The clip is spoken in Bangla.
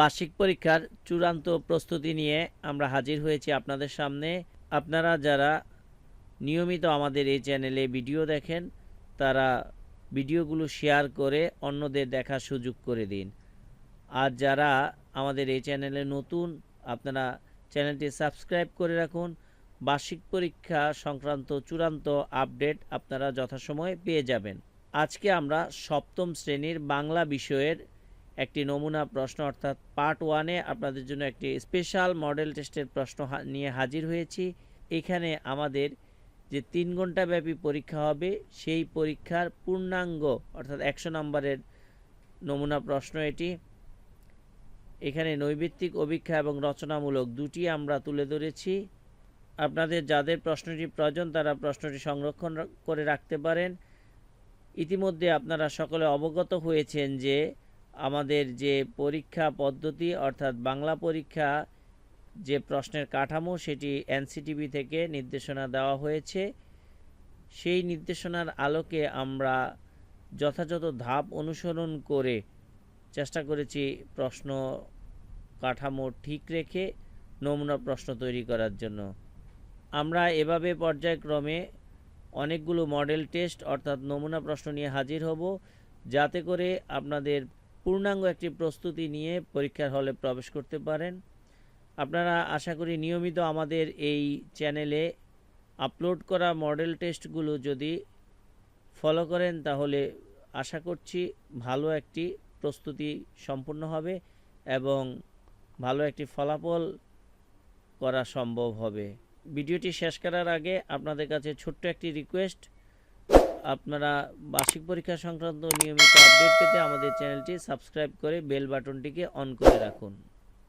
বার্ষিক পরীক্ষার চূড়ান্ত প্রস্তুতি নিয়ে আমরা হাজির হয়েছি আপনাদের সামনে। আপনারা যারা নিয়মিত আমাদের এই চ্যানেলে ভিডিও দেখেন, তারা ভিডিওগুলো শেয়ার করে অন্যদের দেখার সুযোগ করে দিন। আর যারা আমাদের এই চ্যানেলে নতুন, আপনারা চ্যানেলটি সাবস্ক্রাইব করে রাখুন। বার্ষিক পরীক্ষা সংক্রান্ত চূড়ান্ত আপডেট আপনারা যথাসময়ে পেয়ে যাবেন। আজকে আমরা সপ্তম শ্রেণির বাংলা বিষয়ের একটি নমুনা প্রশ্ন, অর্থাৎ পার্ট ওয়ানে আপনাদের জন্য একটি স্পেশাল মডেল টেস্টের প্রশ্ন নিয়ে হাজির হয়েছি। এখানে আমাদের যে তিন ঘণ্টা ব্যাপী পরীক্ষা হবে, সেই পরীক্ষার পূর্ণাঙ্গ, অর্থাৎ একশো নম্বরের নমুনা প্রশ্ন এটি। এখানে নৈবিত্তিক অভিক্ষা এবং রচনামূলক দুটি আমরা তুলে ধরেছি। আপনাদের যাদের প্রশ্নটি প্রয়োজন, তারা প্রশ্নটি সংরক্ষণ করে রাখতে পারেন। ইতিমধ্যে আপনারা সকলে অবগত হয়েছেন যে আমাদের যে পরীক্ষা পদ্ধতি, অর্থাৎ বাংলা পরীক্ষা যে প্রশ্নের কাঠামো, সেটি এনসিটিভি থেকে নির্দেশনা দেওয়া হয়েছে। সেই নির্দেশনার আলোকে আমরা যথাযথ ধাপ অনুসরণ করে চেষ্টা করেছি প্রশ্ন কাঠামো ঠিক রেখে নমুনা প্রশ্ন তৈরি করার জন্য। আমরা এভাবে পর্যায়ক্রমে অনেকগুলো মডেল টেস্ট, অর্থাৎ নমুনা প্রশ্ন নিয়ে হাজির হব, যাতে করে আপনাদের পূর্ণাঙ্গ একটি প্রস্তুতি নিয়ে পরীক্ষার হলে প্রবেশ করতে পারেন। আপনারা আশা করি নিয়মিত আমাদের এই চ্যানেলে আপলোড করা মডেল টেস্টগুলো যদি ফলো করেন, তাহলে আশা করছি ভালো একটি প্রস্তুতি সম্পূর্ণ হবে এবং ভালো একটি ফলাফল করা সম্ভব হবে। ভিডিওটি শেষ করার আগে আপনাদের কাছে ছোট্ট একটি রিকোয়েস্ট। আপনারা বার্ষিক পরীক্ষা সংক্রান্ত নিয়মিত আপডেট পেতে আমাদের চ্যানেলটি সাবস্ক্রাইব করে বেল বাটনটিকে অন করে রাখুন।